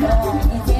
Yeah.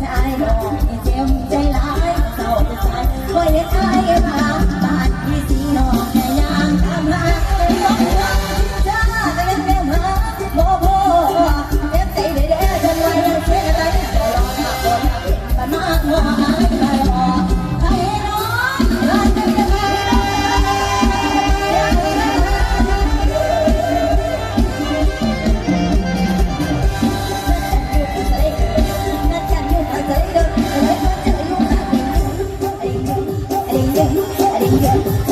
ใจบอกเจ็บใจร้ายเศร้าใจไว้ใจ Are getting ready?